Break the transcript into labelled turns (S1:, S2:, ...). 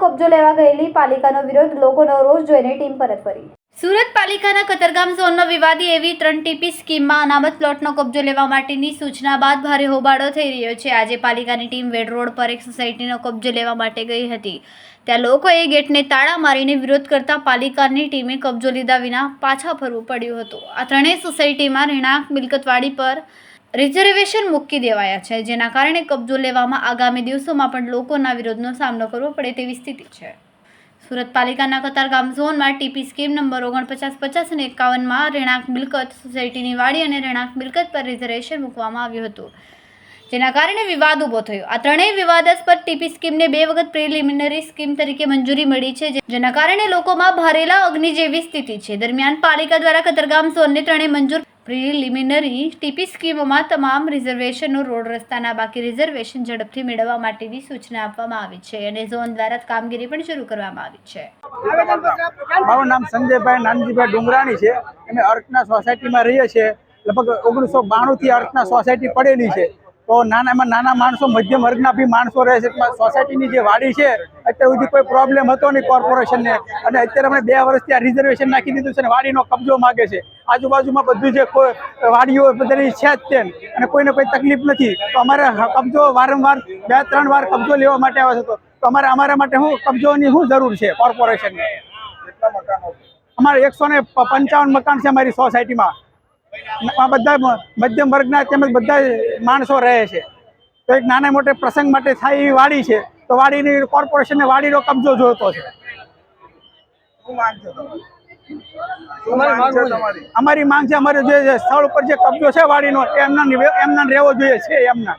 S1: કબજો લેવા ગયેલી પાલિકાનો વિરોધ લોકોનો રોષ જોઈને ટીમ પરત ફરી. સુરત પાલિકાના કતરગામ ઝોનનો વિવાદી એવી ત્રણ ટીપી સ્કીમમાં અનામત પ્લોટનો કબજો લેવા માટેની સૂચના બાદ ભારે હોબાળો થઈ રહ્યો છે. આજે પાલિકાની ટીમ વેડ રોડ પર એક સોસાયટીનો કબજો લેવા માટે ગઈ હતી. ત્યાં લોકોએ ગેટને તાળા મારીને વિરોધ કરતા પાલિકાની ટીમે કબજો લીધા વિના પાછા ફરવું પડ્યું હતું. આ ત્રણેય સોસાયટીમાં રહેણાંક મિલકતવાડી પર રિઝર્વેશન મૂકી દેવાયા છે, જેના કારણે કબજો લેવામાં આગામી દિવસોમાં પણ લોકોના વિરોધનો સામનો કરવો પડે તેવી સ્થિતિ છે. સુરત પાલિકાના કતારગામ ઝોનમાં ટીપી સ્કીમ નંબર ઓગણપચાસ પચાસ અને એકાવનમાં રહેણાંક મિલકત સોસાયટીની વાડી અને રહેણાંક મિલકત પર રિઝર્વેશન મૂકવામાં આવ્યું હતું, જેના કારણે વિવાદ ઊભો થયો. આ ત્રણેય વિવાદાસ્પદ ટીપી સ્કીમને બે વખત પ્રિલિમિનરી સ્કીમ તરીકે મંજૂરી મળી છે જેના કારણે લોકોમાં ભરેલા અગ્નિ જેવી સ્થિતિ છે. દરમિયાન પાલિકા દ્વારા કતરગામ ઝોનને ત્રણેય મંજૂર પ્રિલિમિનરી ટીપી સ્કીમોમાં તમામ રિઝર્વેશનો રોડ રસ્તાના બાકી રિઝર્વેશન ઝડપથી મેળવવા માટેની સૂચના આપવામાં આવી છે અને ઝોન દ્વારા કામગીરી પણ શરૂ કરવામાં આવી છે.
S2: મારું નામ સંજયભાઈ નાનજીભાઈ ડુંગરાણી છે. અમે અર્કના સોસાયટીમાં રહીએ છીએ. લગભગ ઓગણીસો બાણુંથી અર્થના સોસાયટી પડેલી છે. તો નાના, એમાં નાના માણસો, મધ્યમ વર્ગના બી માણસો રહે છે. સોસાયટીની જે વાડી છે, અત્યાર સુધી કોઈ પ્રોબ્લેમ હતો નહીં કોર્પોરેશનને અને અત્યારે અમે બે વર્ષથી આ રિઝર્વેશન નાખી દીધું છે અને વાડીનો કબજો માગે છે. આજુબાજુમાં બધું જે વાડીઓ બધાની છે જ તેમ. અને કોઈને કોઈ તકલીફ નથી. તો અમારે કબજો વારંવાર બે ત્રણ વાર કબજો લેવા માટે આવે છે તો તો અમારે અમારા માટે શું કબજોની શું જરૂર છે કોર્પોરેશનને. અમારે એકસો ને પંચાવન મકાન છે અમારી સોસાયટીમાં. આ બધા મધ્યમ વર્ગના તેમજ બધા માણસો રહે છે. તો એક નાના મોટે પ્રસંગ માટે થાય એવી વાડી છે. તો વાડીની કોર્પોરેશનને વાડીનો કબજો જોતો છે. અમારી માંગ છે અમારે જે સ્થળ ઉપર જે કબજો છે વાડીનો એમના એમના રહેવો જોઈએ, છે એમના.